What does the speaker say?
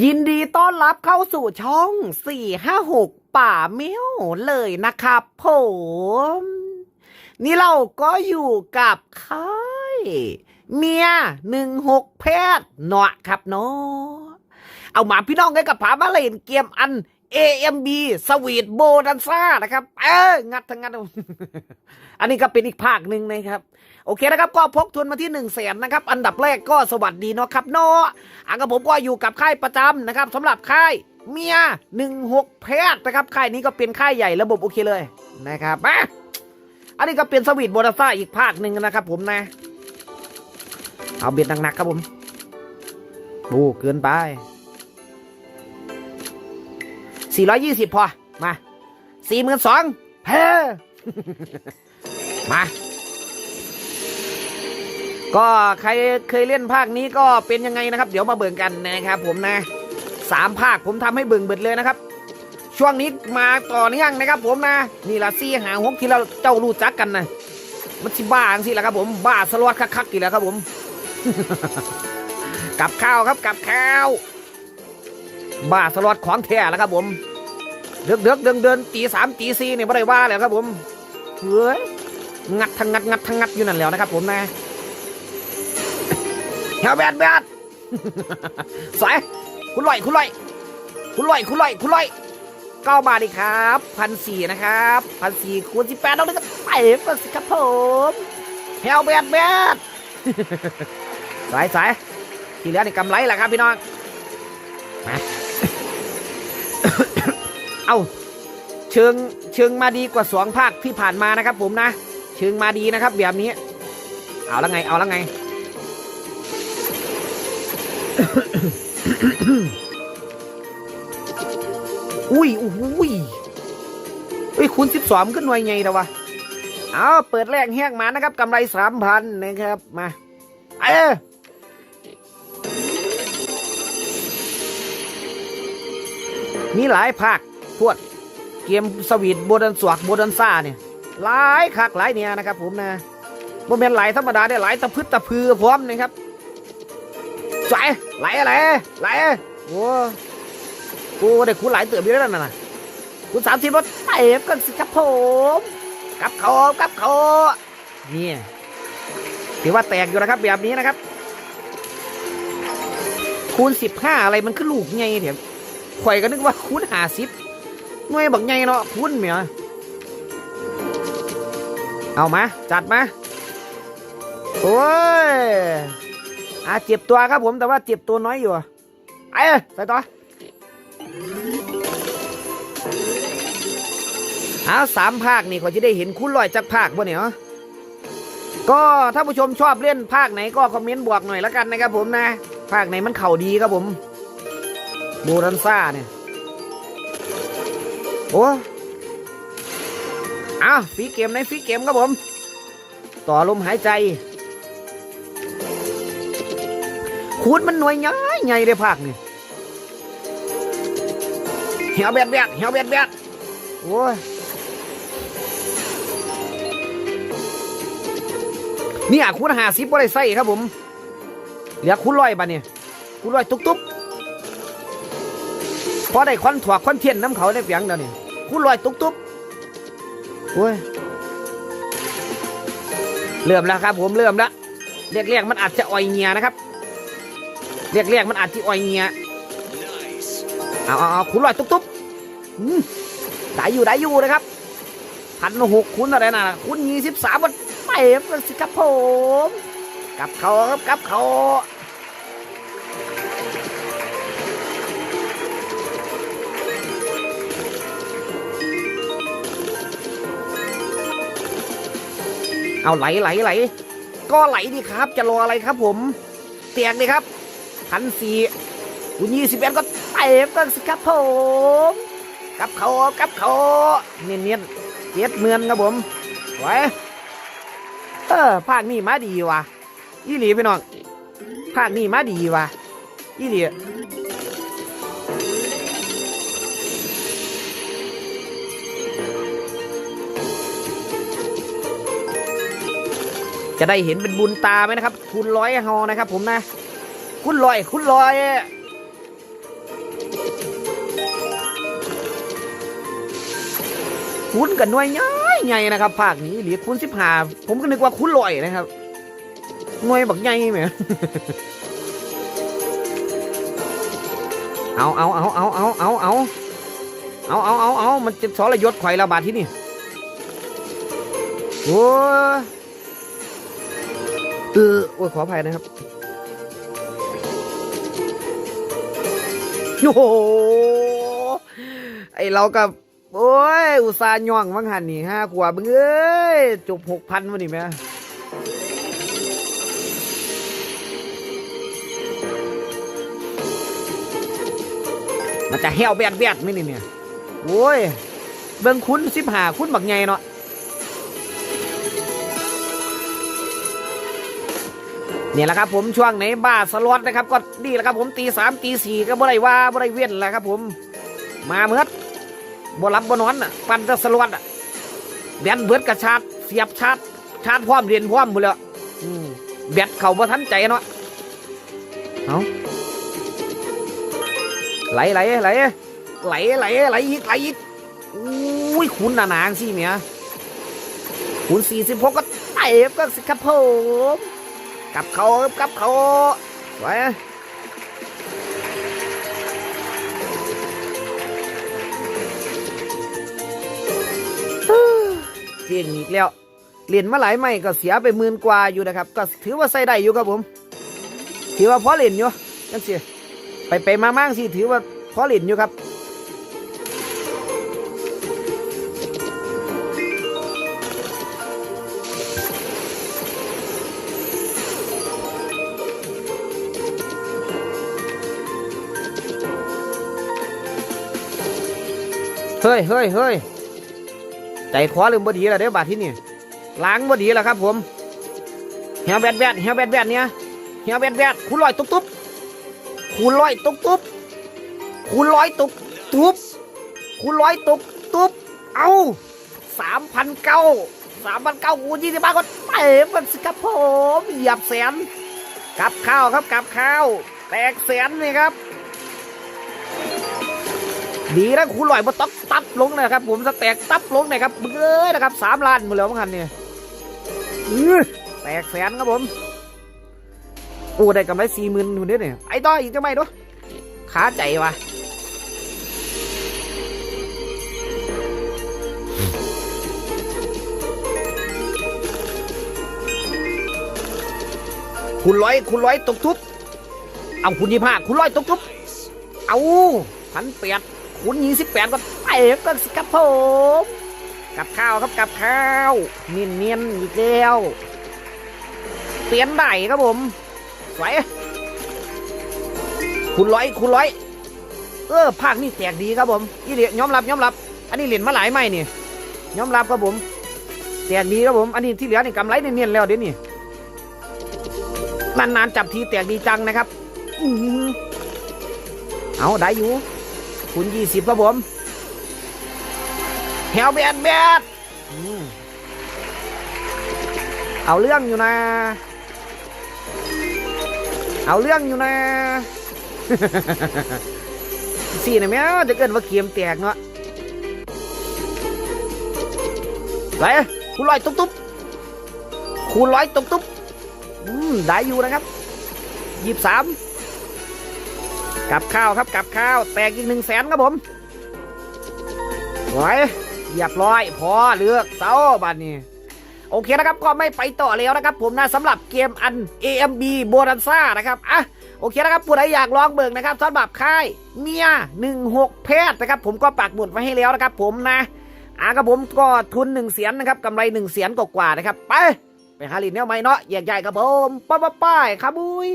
ยินดีต้อนรับเข้าสู่ช่อง 456 ป่าเมียวเลยนะครับผม นี่เราก็อยู่กับค่ายเมียหนึ่งหกแพทย์เนาะครับเนาะเอามาพี่น้องได้กับผามาเลนเกมอัน AMB สวีทโบดันซ่านะครับ เออ งัดทั้งงัด อันนี้ก็เป็นอีกภาคหนึ่งนะครับ โอเคนะครับ ก็พกทุนมาที่หนึ่งแสนนะครับ อันดับแรกก็สวัสดีเนาะครับเนาะอันกับผมก็อยู่กับค่ายประจำนะครับสำหรับค่ายเมียหนึ่งหกแพทย์นะครับ ค่ายนี้ก็เป็นค่ายใหญ่ระบบโอเคเลยนะครับมาอันนี้ก็เป็นสวีทโบดันซ่าอีกภาคหนึ่งนะครับ ผมนะ เอาเบ็ดหนักๆครับผมโอ้เกินไป 420 พอ มา 42,000เฮ้มา ก็ใครเคยเล่นภาคนี้ก็เป็นยังไงนะครับ เดี๋ยวมาเบิ่งกันนะครับผมนะสามภาคผมทำให้เบิ่งเบิดเลยนะครับ ช่วงนี้มาต่อเนื่องนะครับผมนะ นี่ละซี่หางหกที่เราเจ้ารู้จักกันนะมันสิบ้าจังสิแหละครับผมบ้าสลอดคักๆกี่แล้วครับผม กับข้าวครับกับข้าว บ้าสลอดของแท้แล้วครับผมเดือกเดือกเดินเดินตีสามตีสี่เนี่ยไม่ได้ว่าแล้วครับผมเฮ้ยงัดทั้งงัดงัดทั้งงัดอยู่นั่นแล้วนะครับผมนะเฮลแบดแบดสายคุณลอยคุณลอยคุณลอยคุณลอยคุณลอยเก้าบาทดีครับพันสี่นะครับพันสี่คูณสิบแปดเอาเลยครับไปก็สิครับผมเฮลแบดแบดสายสายที่เหลือนี่กำไรแหละครับพี่น้องมา เอาเชิงเชิงมาดีกว่าสองภาคที่ผ่านมานะครับ ผมนะ เชิงมาดีนะครับ แบบนี้ เอาล้วไง เอาล้วไง อุ้ยอุ้ยอุ้ยคูณสิบสองขึ้นหน่วยไงแต่วะเอาเปิดแรกแหกมานะครับกำไรสามพันนะครับ มาเออมีหลายภาค พวด เกมสวีทโบดันสวกโบดันซ่าเนี่ยหลายคักหลายเนี่ยนะครับ ผมนะโมเมนต์ไหลายธรรมดาได้หลายตะพึดตะพือพร้อมนะครับไหลไหลอะไรไหลโอ้กูได้คุณหลายเติบอยู่แล้วนั่นะคุณสามสิบรถเตะกันสิครับผมกับเขากับเขานี่ถือว่าแตกอยู่นะครับแบบนี้นะครับ คูณสิบห้าอะไรมันคือลูกไงเดี๋ยข่อยก็นึกว่าคูณห้าสิบ หน่วยบักไงเนาะคูณเหมียเอามา จัดมา โอ้ยอาเจ็บตัวครับผมแต่ว่าเจ็บตัวน้อยอยู่ไอ้ใส่ต่อเอาสามภาคนี่ก็จะได้เห็นคุณลอยจากภาคบ่เนี่ยก็ถ้าผู้ชมชอบเล่นภาคไหนก็คอมเมนต์บวกหน่อยแล้วกันนะครับผมนะ ภาคไหนมันเข่าดีครับผมโบรันซ่าเนี่ย โอ้เอาฟีเกมในฟีเกมครับผม ต่อลมหายใจคูดมันหน่วยใหญ่ใหญ่เลยภาคนี่เหี่ยวแบดแบดเหี่ยวแบดแบดโอ้ยเนี่ยคูณหาสิบบ่ได้ใส่ครับผม เหลือคูณร้อยบาทเนี่ยคูณร้อยตุ๊บตุ๊บ พอได้ควันถั่วควันเทียนน้ำเขาได้เปียงเดี๋ยวนี้คูณร้อยตุ๊บตุ๊บโอ้ยเริ่มแล้วครับผมเริ่มแล้วเรียกๆมันอาจจะอ่อยเงียนะครับ เรียกๆมันอาจจะอ่อยเงียเอาเอาเอาคุณลอยตุ๊บตุ๊บได้อยู่ได้อยู่นะครับพันหกคุณอะไรนะคุณยี่สิบสามวันเต็มเลยสิครับผมกับเขาครับกับเขา เอาไหลไหลไหลก็ไหลดีครับ จะรออะไรครับ ผมเตียงดีครับพันสี่คุณยี่สิบเอ็ดก็เต็มกันสิครับผมกับเขากับเขาเนียนเนียนเจ็ดเมือนครับผมไว้เออภาคนี้มาดีว่ะยี่หลีพี่น้องภาคนี้มาดีว่ะยี่หลี จะได้เห็นเป็นบุญตาไหมนะครับ คุณร้อยฮอนะครับ ผมนะ คุณลอย คุณลอยคุณกันหน่วยใหญ่ใหญ่นะครับภาคนี้หรือคุณสิบหาผมก็นึกว่าคุณลอยนะครับหน่วยบักใหญ่ไหมเอาเอาเอาเอาเอาเอาเอาเอาเอาเอาเอามันจะสอระยศไข่ระบาดที่นี่โอ้ เออโอ้ยขออภัยนะครับโอ้โหไอเรากับโอ้ย อุตส่าห์ย่องวังหันนี่ห้าขวบมึงเอ้ยจบหกพันวันนี้แม่มันจะเหี่ยวแบดแบดไหมนี่เนี่ยโอ้ย เบิ่งคุณสิบหาคุณบักไงเนาะ เนี่ยแหละครับผมช่วงไหนบ้าสล็อตนะครับก็ดีแหละครับผมตีสามตีสี่ก็บ่ได้ว่าบ่ได้เว้นแหละครับผม มาเมื่อบ่รับบ่นอนอะปั่นแตะสล็อตอะแบนเบิดกระชาร์จเสียบชาร์จชาร์จพร้อมเรียนพร้อมหมดแล้วแบตเข้าบ่ทันใจเนาะเอาไหลไหลไหลไหลไหลไหลอีกไหลอีกอุ้ยขุนหนาหนางสิเมียขุนสี่สิบหกก็เตะก็สิครับผม กลับเขากลับเขาไว้เที่ยงอีกแล้วเรียนมาหลายไม่ก็เสียไปหมื่นกว่าอยู่นะครับ ก็ถือว่าใส่ได้อยู่ครับผม ถือว่าพอเล่นอยู่จังสิไปไปมามาๆสิถือว่าพอเล่นอยู่ครับ เฮ้ยเฮ้ยเฮ้ยใจคอลืมบดีแล้วเด้บาดที่นี่ล้างบดีแล้วครับ ผมเฮียแบดแบดเฮียแบดแบดเนี่ยเฮียแบดแบดคูณลอยตุ๊บตุ๊บคูณลอยตุ๊บตุ๊บคูณลอยตุ๊บตุ๊บคูณลอยตุ๊บตุ๊บเอาสามพันเก้าสามพันเก้าคูณยี่สิบบาทก็เต็มกันสิครับผมเหยียบแสนกับข้าวครับกับข้าว แตกแสนนี่ครับ ดีนะคุณลอยมาตับตับลงนะครับผมสแตกตับลงนะครับเบ้ยนะครับสามล้านหมดแล้วมั้งคันเนี่ยอื้อแตกแสนครับผมโอ้ได้กำไรสี่หมื่นคนเดียวเนี่ยไอ้ต่ออีกจะไม่ด้วยขาใจวะคุณร้อยคุณร้อยตกทุบเอาคุณยี่ห้าคุณร้อยตกทุบเอาพันเปียด คุณยี่สิบแปดก็เตะกันสิครับผมกับข้าวครับกับข้าวเนียนเนียนๆอีกแล้วเปลี่ยนได้ครับผมสวยคุณร้อยคุณร้อย เออภาคนี่แตกดีครับผมนี่เหรียญยอมรับยอมรับ อันนี้เหรียญมาหลายไม่นี่ยอมรับครับผมแตกดีครับผม อันนี้ที่เหลือนี่กำไรเนียนๆแล้วเดี๋ยวนี้นานๆจับทีแตกดีจังนะครับอเอาได้อยู่ คุณยี่สิบครับผมแฮวแบดแบดอืมเอาเรื่องอยู่นะ เอาเรื่องอยู่นะสี่นะแม่จะเกินว่าเกียมแตกเนาะไปคูณร้อยตุ๊บตุ๊บคูณร้อยตุ๊บตุ๊บอืมได้อยู่นะครับยี่สาม กับข้าวครับกับข้าวแตกอีกหนึ่งแสนครับผมไว้เรียบร้อยพอเลือกเสาบันนี้โอเคนะครับก็ไม่ไปต่อแล้วนะครับ ผมนะสำหรับเกมอัน AMB โบรันซ่านะครับอะโอเคนะครับผู้ใดอยากลองเบิ่งนะครับสำหรับค่ายเมีย16เพศนะครับ ผมก็ปักหมุดไว้ให้แล้วนะครับ ผมนะอะครับผมก็ทุน1เสียนนะครับกำไร1เสียนกว่าๆนะครับ ไป ไปหาลินแนวใหม่เนาะแยกใหญ่ครับผมป้าป้าป้ายครับบุ้ย